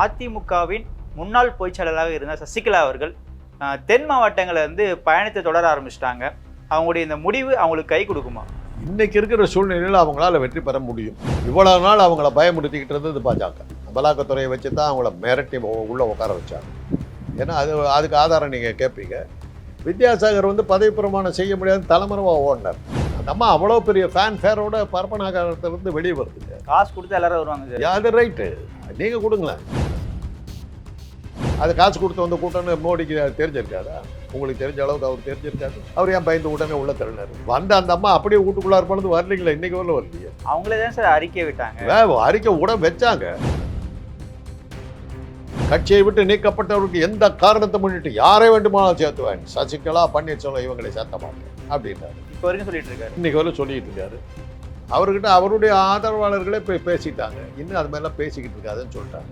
அதிமுகவின் முன்னாள் பொதுச் இருந்த சசிகலா அவர்கள் தென் மாவட்டங்களை வந்து பயணத்தை தொடர ஆரம்பிச்சிட்டாங்க. அவங்களுடைய இந்த முடிவு அவங்களுக்கு கை கொடுக்குமா? இன்னைக்கு இருக்கிற சூழ்நிலையில் அவங்களால வெற்றி பெற முடியும். இவ்வளவு நாள் அவங்கள பயமுறுத்திக்கிட்டு இருந்தது பாஜக. அமலாக்கத்துறையை வச்சு தான் அவங்கள மிரட்டி உள்ளே உள்ள உட்கார வச்சாங்க. ஏன்னா அது அதுக்கு ஆதாரம் நீங்கள் கேட்பீங்க வித்யாசாகர் வந்து பதவி பிரமாணம் செய்ய முடியாத தலைமறைவா ஓடினார். அந்த அம்மா அவ்வளோ பெரிய ஃபேன் ஃபேரோட பரப்பனாகாரத்திலிருந்து வெளியே வருதுங்க காசு கொடுத்து எல்லாரும் வருவாங்க சார். அது ரைட்டு. நீங்கள் கொடுங்களேன். அது காசு கொடுத்து வந்த கூட்டம்னு மோடிக்கு அது தெரிஞ்சிருக்காதா? உங்களுக்கு தெரிஞ்ச அளவுக்கு அவர் தெரிஞ்சிருக்காது அவர் ஏன் பயந்து உடனே உள்ள தள்ளினார்? வந்த அந்த அம்மா அப்படியே வீட்டுக்குள்ளார போனது வரலீங்களா இன்னைக்கு வரல வரலையே? அவங்களே தான் சார் அறிக்கை விட்டாங்க. அறிக்கை உட வச்சாங்க. கட்சியை விட்டு நீக்கப்பட்டவருக்கு எந்த காரணத்தை முன்னிட்டு யாரை வேண்டுமானாலும் சேர்த்துவேன்? சசிகலா பன்னீர்செல்வம் இவங்களை சேர்த்த மாட்டேன். அப்படின்னாரு இப்போ வரைக்கும் சொல்லிட்டு இருக்காரு. இன்னைக்கு வரை சொல்லிட்டு இருக்காரு. அவர்கிட்ட அவருடைய ஆதரவாளர்களே போய் பேசிட்டாங்க. இன்னும் அது மாதிரிலாம் பேசிக்கிட்டு இருக்காதுன்னு சொல்லிட்டாங்க.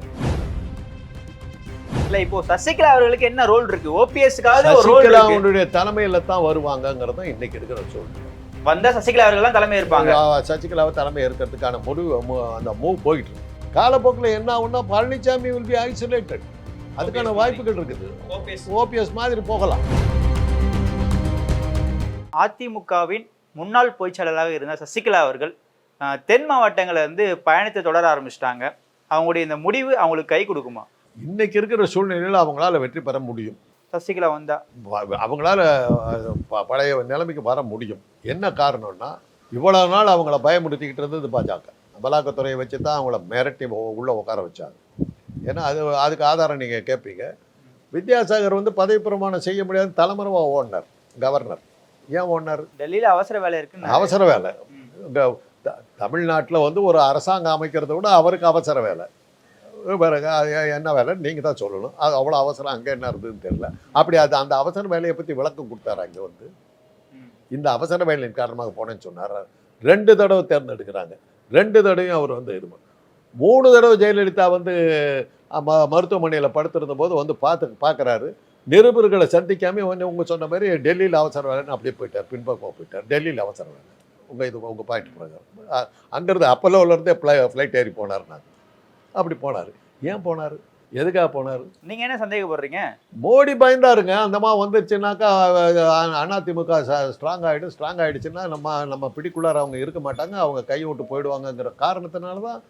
இல்ல இப்போ சசிகலா அவர்களுக்கு என்ன ரோல் இருக்கு? ஓபிஎஸ்க்காவது சசிகலாவுடைய தலைமையில தான் வருவாங்கங்கிறது இன்னைக்கு இருக்கிற சூழ்நிலை வந்தா சசிகலா அவர்கள் தலைமை இருப்பாங்க. சசிகலாவை தலைமை இருக்கிறதுக்கான முடிவு அந்த மூவ் போயிட்டு இருக்கு. காலப்போக்கில் என்ன ஆகும்னா பழனிசாமி வில் பி ஐசோலேட்டட் அதுக்கான வாய்ப்புகள் இருக்குது. ஓபிஎஸ் மாதிரி போகலாம். அதிமுகவின் முன்னாள் பொதுச் செயலாளராக இருந்த சசிகலா அவர்கள் தென் மாவட்டங்களை வந்து பயணத்தை தொடர ஆரம்பிச்சிட்டாங்க. அவங்களுடைய இந்த முடிவு அவங்களுக்கு கை கொடுக்குமா? இன்னைக்கு இருக்கிற சூழ்நிலையில் அவங்களால வெற்றி பெற முடியும். சசிகலா வந்தா? அவங்களால பழைய நிலைமைக்கு வர முடியும். என்ன காரணம்னா இவ்வளவு நாள் அவங்கள பயமுறுத்திக்கிட்டு இருந்தது பாஜக. அமலாக்கத்துறையை வச்சு தான் அவங்கள மிரட்டி உள்ள உட்கார வச்சாங்க. ஏன்னா அது அதுக்கு ஆதாரம் நீங்கள் கேட்பீங்க வித்யாசாகர் வந்து பதவி பிரமாணம் செய்ய முடியாத தலைமறைவா ஓடினார் கவர்னர். ஏன் ஓடினார்? டெல்லியில அவசர வேலை இருக்குன்னு அவசர வேலை. தமிழ்நாட்டுல வந்து ஒரு அரசாங்கம் அமைக்கிறத விட அவருக்கு அவசர வேலை. அது என்ன வேலை? நீங்கள் தான் சொல்லணும். அது அவ்வளோ அவசரம் அங்கே என்ன இருந்ததுன்னு தெரியல. அப்படி அது அந்த அவசர வேலையை பற்றி விளக்கம் கொடுத்தாரு அங்கே வந்து. இந்த அவசர வேலையின் காரணமாக போனேன்னு சொன்னார்? ரெண்டு தடவை தேர்ந்தெடுக்கிறாங்க. ரெண்டு தடவையும் அவர் வந்து இது மூணு தடவை ஜெயலலிதா வந்து மருத்துவமனையில் படுத்திருந்த போது வந்து பார்த்து பார்க்குறாரு. நிருபர்களை சந்திக்காம வந்து உங்க சொன்ன மாதிரி டெல்லியில் அவசர வேலைன்னு அப்படியே போயிட்டார் பின்பக்கமாக போயிட்டார் டெல்லியில் அவசர வேலை. உங்கள் இது உங்கள் பாயிண்ட் பிரகாரம் அங்கேருந்து அப்பல்லோவிலேருந்தே ஃப்ளை ஃப்ளைட் ஏறி போனார் நான். அப்படி போனார். ஏன் போனார்? எதுக்காக போனார்? நீங்க என்ன சந்தேகப்படுறீங்க? மோடி பயந்தாருங்க. அந்தமா வந்துருச்சுனாக்கா அதிமுக ஸ்ட்ராங் ஆகிடும் ஸ்ட்ராங் ஆகிடுச்சுன்னா நம்ம நம்ம பிடிக்குள்ளார அவங்க இருக்க மாட்டாங்க. அவங்க கை விட்டு போயிடுவாங்கங்கிற காரணத்தினால தான்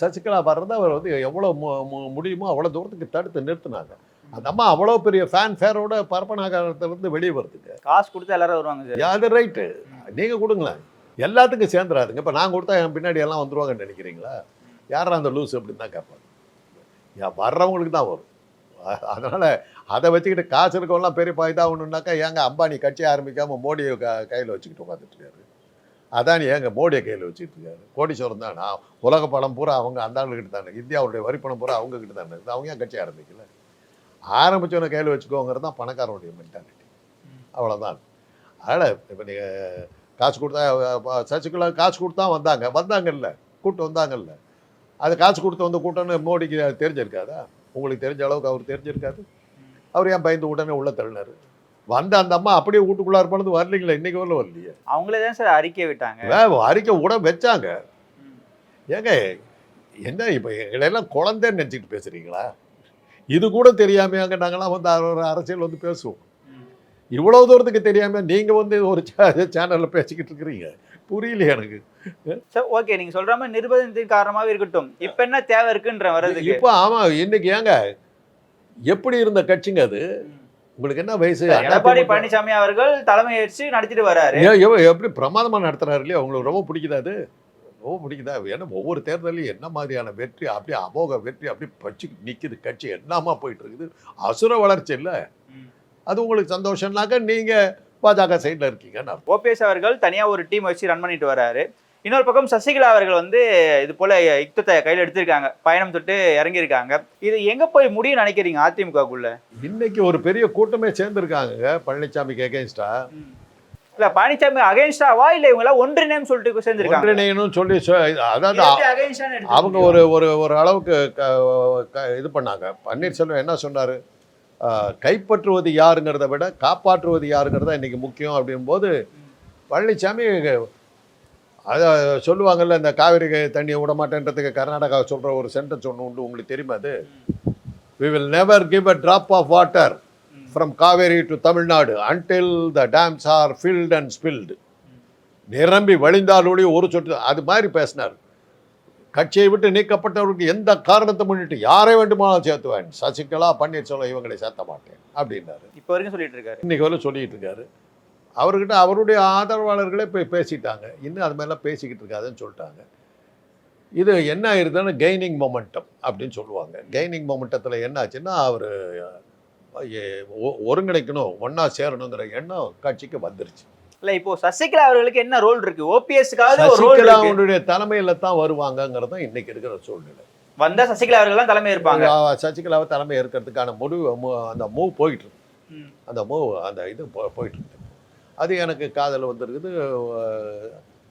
சசிகலா வர்றதை அவர் வந்து எவ்வளோ மு- முடியுமோ அவ்வளோ தூரத்துக்கு தடுத்து நிறுத்தினாங்க. அந்த அம்மா அவ்வளோ பெரிய ஃபேன் ஃபேரோட பரப்பனாகாரத்திலிருந்து வெளியே வருதுங்க. காசு கொடுத்து எல்லாரும் வருவாங்க சார். அது ரைட்டு நீங்கள் கொடுங்களேன். எல்லாத்துக்கும் சேர்ந்துறாதுங்க இப்போ நான் கொடுத்தா என் பின்னாடி எல்லாம் வந்துருவாங்கன்னு நினைக்கிறீங்களா? யாரா அந்த லூஸ் அப்படின்னு தான் கேட்பாங்க. வர்றவங்களுக்கு தான் வரும். அதனால அதை வச்சுக்கிட்டு காசு இருக்கவங்களாம் பெரிய இதாகணுன்னாக்கா ஏங்க அம்பானி கட்சி ஆரம்பிக்காம மோடியை க கையில் வச்சுக்கிட்டு உட்காந்துட்டு இருக்காரு. அதானி ஏங்க மோடியை கையில் வச்சுட்டு இருக்காரு. கோடீஸ்வரம் தான்? நான் உலக பணம் பூரா அவங்க அந்த ஆளுகிட்ட தானே. இந்தியாவுடைய வரி பணம் பூரா அவங்க கிட்ட தானே அவங்க ஏன் கட்சி ஆரம்பிக்கல? ஆரம்பிச்சவனை கையில் வச்சுக்கோங்கிறது தான் பணக்காரனுடைய மென்டாலிட்டி அவ்வளோதான் அதனால் இப்போ நீங்கள் காசு கொடுத்தா சசிகலா காசு கொடுத்தா வந்தாங்க. வந்தாங்கல்ல. கூட்டம் வந்தாங்கல்ல. அது காசு கொடுத்து வந்த கூட்டம்னு மோடிக்கு தெரிஞ்சிருக்காதா? உங்களுக்கு தெரிஞ்ச அளவுக்கு அவர் தெரிஞ்சிருக்காது அவர் ஏன் பயந்து உடனே உள்ள தள்ளினாரு? வந்த அந்த அம்மா அப்படியே வீட்டுக்குள்ளார போனது வரலீங்களா? இன்னைக்கு வரல வரலையே. அவங்களே தான் சார் அறிக்கை விட்டாங்க. அறிக்கை உட வச்சாங்க. ஏங்க என்ன இப்போ எங்களெல்லாம் குழந்தைன்னு நினச்சிக்கிட்டு பேசுறீங்களா? இது கூட தெரியாமையாங்க நாங்களாம் வந்து ஒரு அரசியல் வந்து பேசுவோம். இவ்வளோ தூரத்துக்கு தெரியாம நீங்க வந்து ஒரு சேனல்ல பேசிக்கிட்டு இருக்கிறீங்க. புரியல எனக்கு. சார் ஓகே நீங்க சொல்ற மாதிரி நிர்பந்தத்தின் காரணமாவே இருக்கட்டும். இப்ப என்ன தேவை இருக்குன்ற வர்றதுக்கு? இப்போ ஆமா இன்னைக்கு ஏங்க எப்படி இருந்த கட்சிங்க அது? உங்களுக்கு என்ன வயசு? எடப்பாடி பழனிசாமி அவர்கள் தலைமை ஏற்று நடத்திட்டு எவ- எப்படி பிரமாதமா நடத்துறாரு இல்லையா? உங்களுக்கு ரொம்ப பிடிக்குதா அது? ரொம்ப பிடிக்குதா ஏன்னா ஒவ்வொரு தேர்தலையும் என்ன மாதிரியான வெற்றி அப்படியே அமோக வெற்றி அப்படியே பச்சு நிக்குது. கட்சி என்னமா போயிட்டு இருக்குது அசுர வளர்ச்சி இல்ல. அது உங்களுக்கு சந்தோஷம்னாக்க நீங்க பாஜக சைடுல அர்த்தம். ஓபிஎஸ் அவர்கள் தனியா ஒரு டீம் வச்சு ரன் பண்ணிட்டு வராரு. இன்னொரு பக்கம் சசிகலா அவர்கள் வந்து இது போல யுத்தத்தை கையில் எடுத்திருக்காங்க. பயணம் தொட்டு இறங்கியிருக்காங்க. இது எங்க போய் முடியும் நினைக்கிறீங்க அதிமுகக்குள்ள? இன்னைக்கு ஒரு பெரிய கூட்டமே சேர்ந்துருக்காங்க பழனிசாமிக்கு எகேன்ஸ்டா இல்ல பழனிசாமி அகைன்ஸ்டாவா இல்ல இவங்க எல்லாம் ஒன்றிணையம் சொல்லிட்டு சேர்ந்திருக்காங்க. ஒன்றிணையணும்னு சொல்லி அதாவது அவங்க? ஒரு ஒரு ஒரு அளவுக்கு இது பண்ணாங்க. பன்னீர்செல்வம் என்ன சொன்னாரு? கைப்பற்றுவது யாருங்கிறத விட காப்பாற்றுவது யாருங்கிறதா இன்னைக்கு முக்கியம் அப்படிங்கும்போது பழனிசாமி அதை சொல்லுவாங்கல்ல இந்த காவிரி தண்ணியை விட மாட்டேன்றதுக்கு கர்நாடகா சொல்கிற ஒரு சென்டென்ஸ் ஒன்று உண்டு உங்களுக்கு தெரியுமா அது? We will never give a drop of water from Kaveri to Tamil Nadu until the dams are filled and spilled நிரம்பி வழிந்தாலோடைய ஒரு சொட்டு அது மாதிரி பேசினார். கட்சியை விட்டு நீக்கப்பட்டவருக்கு எந்த காரணத்தை முன்னிட்டு யாரை வேண்டுமானாலும் சேர்த்துவேன். சசிகலா பன்னீர்செல்வம் இவங்களை சேர்த்த மாட்டேன் அப்படின்னாரு. இப்போ வரைக்கும் சொல்லிட்டு இருக்காரு. இன்னைக்கு வரை சொல்லிட்டு இருக்காரு. அவர்கிட்ட அவருடைய ஆதரவாளர்களே போய் பேசிட்டாங்க. இன்னும் அது மாதிரிலாம் பேசிக்கிட்டு இருக்காதுன்னு சொல்லிட்டாங்க. இது என்ன ஆயிருதுன்னு கெய்னிங் மொமெண்டம் அப்படின்னு சொல்லுவாங்க. கெய்னிங் மொமெண்டத்தில் என்ன ஆச்சுன்னா அவர் ஒருங்கிணைக்கணும் ஒன்றா சேரணுங்கிற எண்ணம் கட்சிக்கு வந்துருச்சு. இல்ல இப்போ சசிகலா அவர்களுக்கு என்ன ரோல் இருக்கு? ஓபிஎஸ்க்காவது இருக்கு. சசிகலாவுடைய தலைமையில தான் வருவாங்கங்கிறது இன்னைக்கு இருக்கிற சூழ்நிலை. வந்தா சசிகலா அவர்கள் தான் தலைமை இருப்பாங்க. சசிகலாவை தலைமை ஏற்கிறதுக்கான முடிவு அந்த மூவ் போயிட்டு இருக்கு. அந்த மூவ் அந்த இது போயிட்டு இருக்கு. அது எனக்கு காதல் வந்திருக்குது.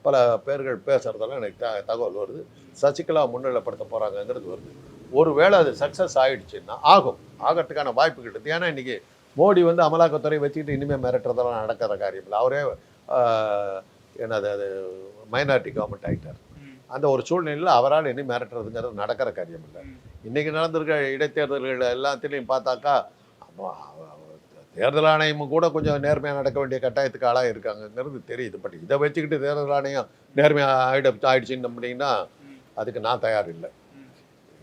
பல பேர்கள் பேசுறதெல்லாம் எனக்கு தகவல் வருது. சசிகலா முன்னிலைப்படுத்த போறாங்கங்கிறது வருது. ஒருவேளை அது சக்ஸஸ் ஆயிடுச்சுன்னா ஆகும் ஆகிறதுக்கான வாய்ப்பு கிட்டுது ஏன்னா இன்னைக்கு மோடி வந்து அமலாக்கத்துறை வச்சுக்கிட்டு இனிமேல் மிரட்டுறதெல்லாம் நடக்காத காரியம் இல்லை அவரே என்னது அது மைனாரிட்டி கவர்மெண்ட் ஆகிட்டார். அந்த ஒரு சூழ்நிலையில் அவரால் இனி மிரட்டுறதுங்கிறது நடக்கிற காரியம் இல்லை ம். இன்னைக்கு நடந்திருக்க இடைத்தேர்தல்கள் எல்லாத்திலையும் பார்த்தாக்கா தேர்தல் ஆணையமும் கூட கொஞ்சம் நேர்மையாக நடக்க வேண்டிய கட்டாயத்துக்கு ஆளாக இருக்காங்கங்கிறது தெரியுது பட் இதை வச்சுக்கிட்டு தேர்தல் ஆணையம் நேர்மையாக ஆயிடு ஆயிடுச்சுன்னு நம்பினீங்கன்னா. அதுக்கு நான் தயார் இல்லை.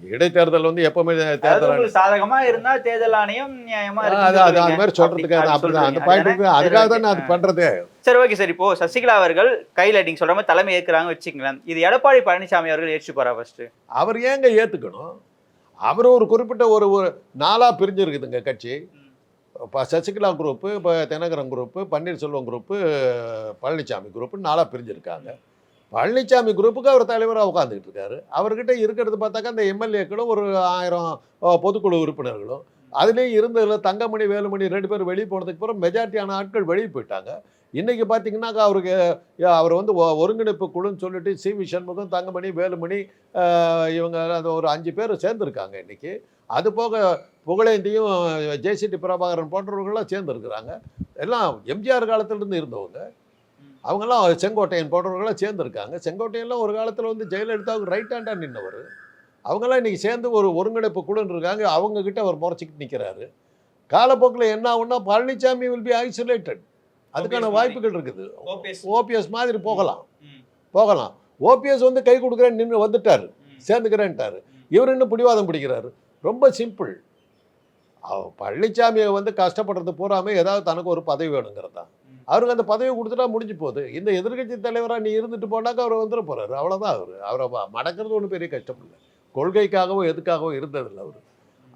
இடைத்தேர்தல் வந்து எப்பவுமே தேர்தல் சாதகமா இருந்தா தேர்தல் ஆணையம் நியாயமா அது அது சொல்றீங்க. மாதிரி சொல்றதுக்கு அப்படிதான் அந்த. பாயிண்ட்? அதுக்காக தானே அது. பண்றது. சரி ஓகே சார். இப்போ சசிகலா அவர்கள் கையில நீங்க சொல்ற மாதிரி தலைமை ஏற்கிறாங்க வச்சுங்களேன் இது எடப்பாடி பழனிசாமி அவர்கள் ஏற்றுப்பாரா ஃபர்ஸ்ட் அவர் ஏங்க ஏத்துக்கணும்? அவர் ஒரு குறிப்பிட்ட ஒரு ஒரு நாளா பிரிஞ்சிருக்குதுங்க கட்சி. இப்போ சசிகலா குரூப்பு இப்போ Dinakaran group Panneerselvam group Palaniswami group நாளாக பிரிஞ்சிருக்காங்க. பழனிசாமி குரூப்புக்கு அவர் தலைவராக உட்காந்துக்கிட்டு இருக்காரு அவர்கிட்ட இருக்கிறது பார்த்தாக்கா அந்த எம்எல்ஏக்களும் ஒரு ஆயிரம் பொதுக்குழு உறுப்பினர்களும். அதுலேயும் இருந்ததில் தங்கமணி வேலுமணி ரெண்டு பேரும் வெளியே போனதுக்கு அப்புறம் மெஜாரிட்டியான ஆட்கள் வெளியே போயிட்டாங்க. இன்றைக்கி பார்த்தீங்கன்னாக்கா அவருக்கு அவர் வந்து ஒருங்கிணைப்பு குழுன்னு சொல்லிட்டு சி. வி. சண்முகம் தங்கமணி வேலுமணி இவங்க அந்த ஒரு அஞ்சு பேர் சேர்ந்துருக்காங்க இன்றைக்கி அது போக புகழேந்தியும் ஜேசிடி பிரபாகரன் போன்றவர்கள்லாம் சேர்ந்துருக்குறாங்க. எல்லாம் எம்ஜிஆர் காலத்திலிருந்து இருந்தவங்க. அவங்கெல்லாம் செங்கோட்டையன் போன்றவர்களாம் சேர்ந்துருக்காங்க. செங்கோட்டையன்லாம் ஒரு காலத்தில் வந்து ஜெயலலிதாவுக்கு ரைட் ஹேண்டாக நின்னவர். அவங்கெல்லாம் இன்றைக்கி சேர்ந்து ஒரு ஒருங்கிணைப்பு குழுன்னு இருக்காங்க. அவங்கக்கிட்ட அவர் முறைச்சிக்கிட்டு நிற்கிறாரு காலப்போக்கில் என்ன ஆகும்னா பழனிசாமி வில் பி ஐசோலேட்டட் அதுக்கான வாய்ப்புகள் இருக்குது. ஓபிஎஸ் மாதிரி போகலாம். போகலாம். ஓபிஎஸ் வந்து கை கொடுக்குறேன்னு நின்று வந்துட்டார். சேர்ந்துக்கிறேன்ட்டாரு. இவர் இன்னும் பிடிவாதம் பிடிக்கிறாரு. ரொம்ப சிம்பிள். பழனிசாமியை வந்து கஷ்டப்படுறது பூராமே ஏதாவது தனக்கு ஒரு பதவி வேணுங்கிறது தான் ம். அவருக்கு அந்த பதவி கொடுத்துட்டா முடிஞ்சு போகுது. இந்த எதிர்கட்சி தலைவராக நீ இருந்துட்டு போனாக்கா அவர் வந்துட போகிறாரு அவ்வளோதான் அவர். அவரை மடக்கிறது ஒன்றும் பெரிய கஷ்டம் இல்லை. கொள்கைக்காகவோ எதுக்காகவோ இருந்ததில்லை அவர்.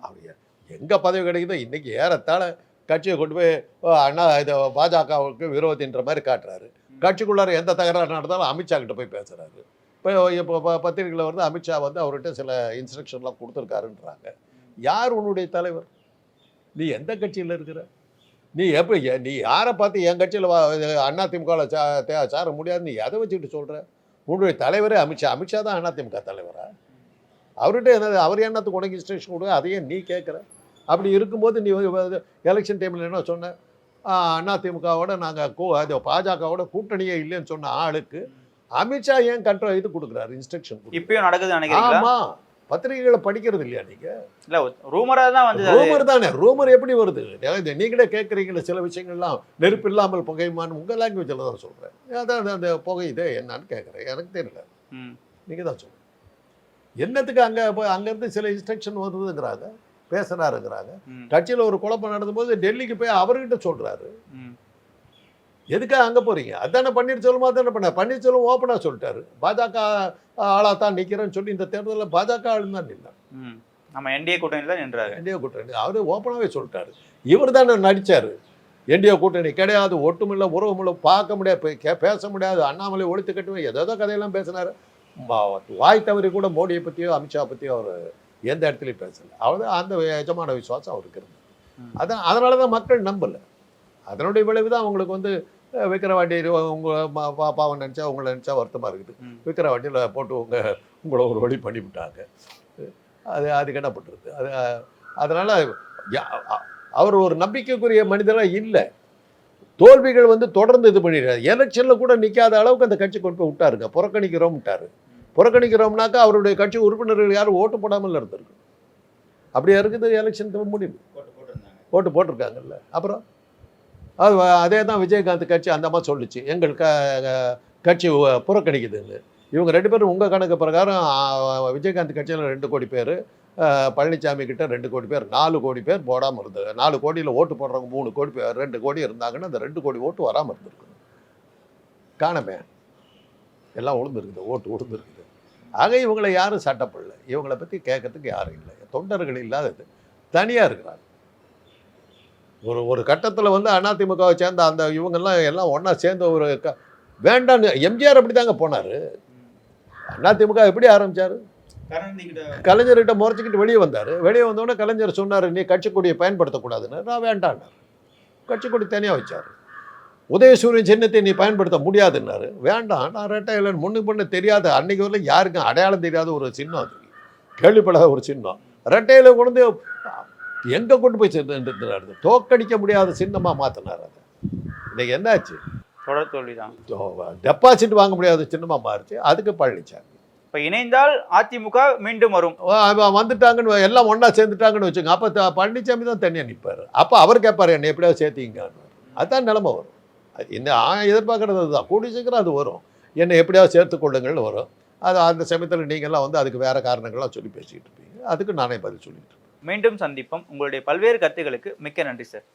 அவர் எங்கே பதவி கிடைக்குதோ இன்றைக்கி ஏறத்தாழ கட்சியை கொண்டு போய் ஓ, அண்ணா இது பாஜகவுக்கு விரோதின்ற மாதிரி காட்டுறாரு. கட்சிக்குள்ளார எந்த தகராறு நடந்தாலும் அமித்ஷா கிட்ட போய் பேசுகிறாரு இப்போ இப்போ பத்திரிகையில் வந்து அமித்ஷா வந்து அவர்கிட்ட சில இன்ஸ்ட்ரக்ஷன்லாம் கொடுத்துருக்காருன்றாங்க. யார் உன்னுடைய தலைவர்? நீ எந்த கட்சியில் இருக்கிற? நீ எப்போ நீ யாரை பார்த்து என் கட்சியில் அண்ணா திமுகவில் சார முடியாது நீ எதை வச்சுக்கிட்டு சொல்கிற உன்னுடைய தலைவரே அமித்ஷா. அமித்ஷா தான் அதிமுக தலைவரா? அவர்கிட்ட என்னது அவர் என்னத்துக்கு உனக்கு இன்ஸ்ட்ரக்ஷன் கொடுக்க அதையே நீ கேட்குற? அப்படி இருக்கும்போது நீ எலெக்ஷன் டைமில் என்ன சொன்ன? அண்ணா திமுகவோட நாங்கள் கூ அது பாஜகவோட கூட்டணியே இல்லைன்னு சொன்ன ஆளுக்கு அமித்ஷா ஏன் கண்ட்ரோல் இது கொடுக்குறாரு இன்ஸ்ட்ரக்ஷன் இப்பயும் நடக்குதுன்னு நினைக்கிறீங்களா? ஆமா. பத்திரிகைகளை படிக்கிறது இல்லையா நீங்க? இல்ல ரூமரா தான் வந்தது அது. ரூமர் தானே. ரூமர் எப்படி வருது? இது நீங்களே கேட்குறீங்களே சில விஷயங்கள்லாம். நெருப்பு இல்லாமல் புகையுமான்னு உங்க லாங்குவேஜில் தான் சொல்றேன். அதான் அந்த- அந்த புகையுதே என்னன்னு கேட்குறேன். எனக்கு தெரியல. ம். நீங்க தான் சொல்லுங்க. என்னத்துக்கு அங்க போய் அங்கேருந்து சில இன்ஸ்ட்ரக்ஷன் வருதுங்கிறாங்க. பேசுறாருங்கிறாங்க. ம். கட்சியில் ஒரு குழப்பம் நடந்தபோது டெல்லிக்கு போய் அவர்கிட்ட சொல்றாரு. ம். எதுக்காக அங்கே போறீங்க? அதானே பன்னீர்செல்வமா தானே பண்ண? பன்னீர்செல்வம் ஓப்பனாக சொல்லிட்டாரு. பாஜக ஆளாக தான் நிற்கிறேன்னு சொல்லி இந்த தேர்தலில் பாஜக ஆளுன்னு தான் நின்னார் ம். நம்ம என்டிஏ கூட்டணியில தான் நின்றாரு. என்டிஏ கூட்டணி. அவர் ஓப்பனாகவே சொல்லிட்டாரு. இவர் தானே நடிச்சார். என்டிஏ கூட்டணி கிடையாது ஒட்டுமில்ல உறவுமில்ல பார்க்க முடியாது பேச முடியாது அண்ணாமலை ஒழித்து கட்டுவேன் ஏதோ கதையெல்லாம் பேசினார். வாய் தவறி கூட மோடியை பற்றியோ அமித்ஷா பற்றியோ அவர் எந்த இடத்துலையும் பேசல. அவர் அந்த எஜமான விசுவாசம் அவருக்கு இருந்தது. அதான் அதனால தான் மக்கள் நம்பல. அதனுடைய விளைவு தான் அவங்களுக்கு வந்து விக்கிரவாண்டி உங்கள் பாப்பாவை நினச்சா உங்களை நினச்சா வருத்தமாக இருக்குது. விக்கிரவாண்டியில் போட்டு உங்க உங்களை ஒரு வழி பண்ணிவிட்டாங்க. அது அது கண்ணப்பட்டுருது அது அஹ், அதனால அவர் ஒரு நம்பிக்கைக்குரிய மனிதராக இல்லை. தோல்விகள் வந்து தொடர்ந்து இது பண்ணிடுறாரு. எலெக்ஷனில் கூட நிற்காத அளவுக்கு அந்த கட்சி கொண்டு போய் விட்டாருங்க. புறக்கணிக்கிறோம் விட்டாரு. புறக்கணிக்கிறோம்னாக்கா அவருடைய கட்சி உறுப்பினர்கள் யாரும் ஓட்டு போடாமல் இருந்திருக்கு அப்படியா இருக்குது எலெக்ஷன் முடிவு? ஓட்டு போட்டிருக்காங்கல்ல. அப்புறம்? அது அதே தான் விஜயகாந்த் கட்சி அந்த மாதிரி சொல்லுச்சு. எங்கள் க கட்சி புறக்கணிக்குதுன்னு. இவங்க ரெண்டு பேரும் உங்கள் கணக்கு பிரகாரம் விஜயகாந்த் கட்சியில் ரெண்டு கோடி பேர் பழனிசாமி கிட்ட ரெண்டு கோடி பேர் நாலு கோடி பேர் போடாமல் இருந்தது நாலு கோடியில் ஓட்டு போடுறவங்க மூணு கோடி பேர் ரெண்டு கோடி இருந்தாங்கன்னா அந்த ரெண்டு கோடி ஓட்டு வராமல் இருந்திருக்கு காணமே. எல்லாம் உளுந்துருக்குது ஓட்டு உளுந்துருக்குது. ஆக இவங்களை யாரும் சட்டப்படல. இவங்களை பற்றி கேட்கறதுக்கு யாரும் இல்லை. தொண்டர்கள் இல்லாதது. தனியாக இருக்கிறாங்க. ஒரு ஒரு கட்டத்தில் வந்து அதிமுகவை சேர்ந்த அந்த இவங்கெல்லாம் எல்லாம் ஒன்றா சேர்ந்த ஒரு க வேண்டான்னு எம்ஜிஆர் அப்படி தாங்க போனார். அதிமுக எப்படி ஆரம்பிச்சாரு? கலைஞர்கிட்ட முறைச்சிக்கிட்டு வெளியே வந்தார். வெளியே வந்தோடனே கலைஞர் சொன்னார் நீ கட்சி கொடியை பயன்படுத்தக்கூடாதுன்னு. நான் வேண்டான்னார் கட்சி கொடி தனியாக வச்சார். உதயசூரியன் சின்னத்தை நீ பயன்படுத்த முடியாதுன்னாரு. வேண்டாம் நான் ரெட்டை முன்னுக்கு முன்ன தெரியாத அன்னைக்கு வரல யாருக்கும் அடையாளம் தெரியாத ஒரு சின்னம் அது. கேள்விப்படாத ஒரு சின்னம். ரெட்டையில கொண்டு எங்கே கொண்டு போய் சேர்ந்து தோக்கடிக்க முடியாத சின்னமாக மாற்றினார் அதை. இன்னைக்கு என்னாச்சு? தொடர் தோல்விதான். டெபாசிட் வாங்க முடியாத சின்னமாக மாறிச்சு. அதுக்கு பழனிச்சாமி இப்ப இணைந்தால் அதிமுக மீண்டும் வரும். வந்துட்டாங்கன்னு எல்லாம் ஒன்றா சேர்ந்துட்டாங்கன்னு வச்சுங்க அப்போ பழனிசாமி தான் தனியாக நிற்பார் அப்போ அவர் கேட்பார் என்னை எப்படியாவது சேர்த்திங்கன்னு. அதுதான் நிலமை வரும். அது இந்த எதிர்பார்க்கறது அதுதான். கூடி சீக்கிரம் அது வரும். என்னை எப்படியாவது சேர்த்து கொள்ளுங்கள்னு வரும். அது அந்த சமயத்தில் நீங்கள்லாம் வந்து அதுக்கு வேறு காரணங்கள்லாம் சொல்லி பேசிக்கிட்டு இருப்பீங்க. அதுக்கு நானே பதில் சொல்லிட்டு மீண்டும் சந்திப்போம். உங்களுடைய பல்வேறு கருத்துக்களுக்கு மிக்க நன்றி சார்.